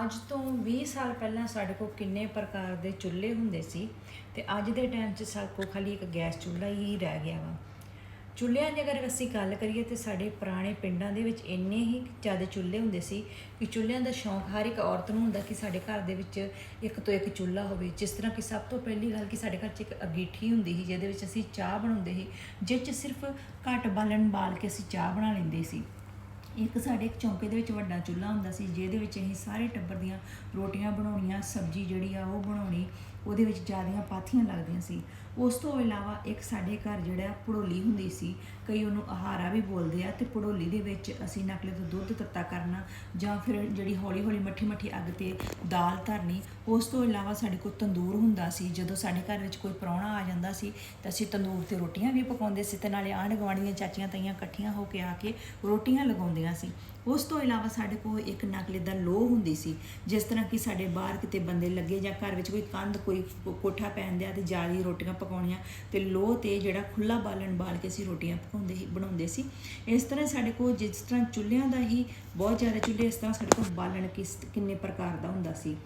ਅੱਜ ਤੋਂ 20 ਸਾਲ ਪਹਿਲਾਂ ਸਾਡੇ ਕੋਲ ਕਿੰਨੇ ਪ੍ਰਕਾਰ ਦੇ ਚੁੱਲ੍ਹੇ ਹੁੰਦੇ ਸੀ ਤੇ ਅੱਜ ਦੇ ਟਾਈਮ 'ਚ ਸਾਡੇ ਕੋਲ ਖਾਲੀ ਇੱਕ ਗੈਸ ਚੁੱਲ੍ਹਾ ਹੀ ਰਹਿ ਗਿਆ ਵਾ। ਚੁੱਲ੍ਹਿਆਂ ਦੀ ਅਗਰ ਅਸੀਂ ਗੱਲ ਕਰੀਏ ਤੇ ਸਾਡੇ ਪੁਰਾਣੇ ਪਿੰਡਾਂ ਦੇ ਵਿੱਚ ਇੰਨੇ ਹੀ ਜ਼ਿਆਦਾ ਚੁੱਲ੍ਹੇ ਹੁੰਦੇ ਸੀ ਕਿ ਚੁੱਲ੍ਹਿਆਂ ਦਾ ਸ਼ੌਂਕ ਹਰ ਇੱਕ ਔਰਤ ਨੂੰ ਹੁੰਦਾ ਕਿ ਸਾਡੇ ਘਰ ਦੇ ਵਿੱਚ ਇੱਕ ਤੋਂ ਇੱਕ ਚੁੱਲ੍ਹਾ ਹੋਵੇ। ਜਿਸ ਤਰ੍ਹਾਂ ਕਿ ਸਭ ਤੋਂ ਪਹਿਲੀ ਗੱਲ ਕਿ ਸਾਡੇ ਘਰ 'ਚ ਇੱਕ ਅਗੀਠੀ ਹੁੰਦੀ ਸੀ ਜਿਹਦੇ ਵਿੱਚ ਅਸੀਂ ਚਾਹ ਬਣਾਉਂਦੇ ਸੀ ਜਿਸ 'ਚ ਸਿਰਫ ਘੱਟ ਬਾਲਣ ਬਾਲ ਕੇ ਅਸੀਂ ਚਾਹ ਬਣਾ ਲੈਂਦੇ ਸੀ। ਇੱਕ ਸਾਡੇ ਇੱਕ ਚੌਂਕੇ ਦੇ ਵਿੱਚ ਵੱਡਾ ਚੁੱਲ੍ਹਾ ਹੁੰਦਾ ਸੀ, ਜਿਹਦੇ ਵਿੱਚ ਅਸੀਂ ਸਾਰੇ ਟੱਬਰ ਦੀਆਂ ਰੋਟੀਆਂ ਬਣਾਉਣੀਆਂ, ਸਬਜ਼ੀ ਜਿਹੜੀ ਆ ਉਹ ਬਣਾਉਣੀ, ਉਹਦੇ ਵਿੱਚ ਜ਼ਿਆਦੀਆਂ ਪਾਥੀਆਂ ਲੱਗਦੀਆਂ ਸੀ। ਉਸ ਤੋਂ ਇਲਾਵਾ ਇੱਕ ਸਾਡੇ ਘਰ ਜਿਹੜਾ ਪੜੋਲੀ ਹੁੰਦੀ ਸੀ, ਕਈ ਉਹਨੂੰ ਆਹਾਰਾ ਵੀ ਬੋਲਦੇ ਆ ਤੇ ਪੜੋਲੀ ਦੇ ਵਿੱਚ ਅਸੀਂ ਨਕਲੇ ਤੋਂ ਦੁੱਧ ਤੱਤਾ ਕਰਨਾ ਜਾਂ ਫਿਰ ਜਿਹੜੀ ਹੌਲੀ ਹੌਲੀ ਮੱਠੀ ਮੱਠੀ ਅੱਗ ਤੇ ਦਾਲ ਧਰਨੀ, ਉਸ ਤੋਂ ਇਲਾਵਾ ਸਾਡੇ ਕੋਲ ਤੰਦੂਰ ਹੁੰਦਾ ਸੀ, ਜਦੋਂ ਸਾਡੇ ਘਰ ਵਿੱਚ ਕੋਈ ਪ੍ਰਾਹੁਣਾ ਆ ਜਾਂਦਾ ਸੀ ਤਾਂ ਅਸੀਂ ਤੰਦੂਰ ਤੇ ਰੋਟੀਆਂ ਵੀ ਪਕਾਉਂਦੇ ਸੀ ਤੇ ਨਾਲੇ ਆਂਢ ਗੁਆਂਢ ਚਾਚੀਆਂ ਤਾਈਆਂ ਇਕੱਠੀਆਂ ਹੋ ਕੇ ਆ ਕੇ ਰੋਟੀਆਂ ਲਗਾਉਂਦੀਆਂ ਸੀ। ਉਸ ਤੋਂ ਇਲਾਵਾ ਸਾਡੇ ਕੋਲ ਇੱਕ ਨਕਲੇ ਦਾ ਲੋਹ ਹੁੰਦੀ ਸੀ, ਜਿਸ ਤਰ੍ਹਾਂ ਕਿ ਸਾਡੇ ਬਾਹਰ ਕਿਤੇ ਬੰਦੇ ਲੱਗੇ ਜਾਂ ਘਰ ਵਿੱਚ ਕੋਈ ਕੰਧ, ਕੋਈ ਕੋਠਾ ਪੈਣ ਦਿਆ ਤੇ ਜਾਲੀ ਰੋਟੀਆਂ ਪਕਾਉਣੀਆਂ ਤੇ ਲੋਹ ਤੇ ਜਿਹੜਾ ਖੁੱਲਾ ਬਾਲਣ ਬਾਲ ਕੇ ਅਸੀਂ ਰੋਟੀਆਂ ਪਕਾਉਂਦੇ ਸੀ, ਬਣਾਉਂਦੇ ਸੀ। ਇਸ ਤਰ੍ਹਾਂ ਸਾਡੇ ਕੋਲ ਜਿਸ ਤਰ੍ਹਾਂ ਚੁੱਲ੍ਹਿਆਂ ਦਾ ਹੀ ਬਹੁਤ ਜ਼ਿਆਦਾ ਚੁੱਲ੍ਹੇ ਇਸ ਤਰ੍ਹਾਂ ਸਾਡੇ ਕੋਲ ਬਾਲਣ ਕਿਸ, ਕਿੰਨੇ ਪ੍ਰਕਾਰ ਦਾ ਹੁੰਦਾ ਸੀ।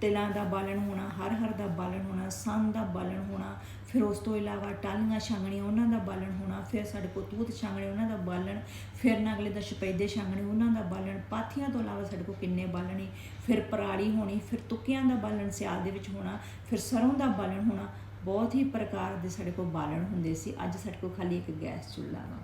ਤਿਲਾਂ ਦਾ ਬਾਲਣ ਹੋਣਾ, ਹਰ ਹਰ ਦਾ ਬਾਲਣ ਹੋਣਾ, ਸੰਨ ਦਾ ਬਾਲਣ ਹੋਣਾ, ਫਿਰ ਉਸ ਤੋਂ ਇਲਾਵਾ ਟਾਲੀਆਂ ਛਾਂਗਣੀਆਂ, ਉਹਨਾਂ ਦਾ ਬਾਲਣ ਹੋਣਾ, ਫਿਰ ਸਾਡੇ ਕੋਲ ਤੂਤ, ਛਾਂਗਣੇ, ਉਹਨਾਂ ਦਾ ਬਾਲਣ, ਫਿਰ ਨਗਲੇ ਦਾ ਸ਼ਪੈਦੇ, ਛਾਂਗਣੇ, ਉਹਨਾਂ ਦਾ ਬਾਲਣ, ਪਾਥੀਆਂ ਤੋਂ ਇਲਾਵਾ ਸਾਡੇ ਕੋਲ ਕਿੰਨੇ ਬਾਲਣੇ ਫਿਰ ਪਰਾਲੀ ਹੋਣੀ, ਫਿਰ ਤੁੱਕਿਆਂ ਦਾ ਬਾਲਣ ਸਿਆਲ ਦੇ ਵਿੱਚ ਹੋਣਾ, ਫਿਰ ਸਰੋਂ ਦਾ ਬਾਲਣ ਹੋਣਾ ਬਹੁਤ ਹੀ ਪ੍ਰਕਾਰ ਦੇ ਸਾਡੇ ਕੋਲ ਬਾਲਣ ਹੁੰਦੇ ਸੀ। ਅੱਜ ਸਾਡੇ ਕੋਲ ਖਾਲੀ ਇੱਕ ਗੈਸ ਚੁੱਲ੍ਹਾ ਵਾ।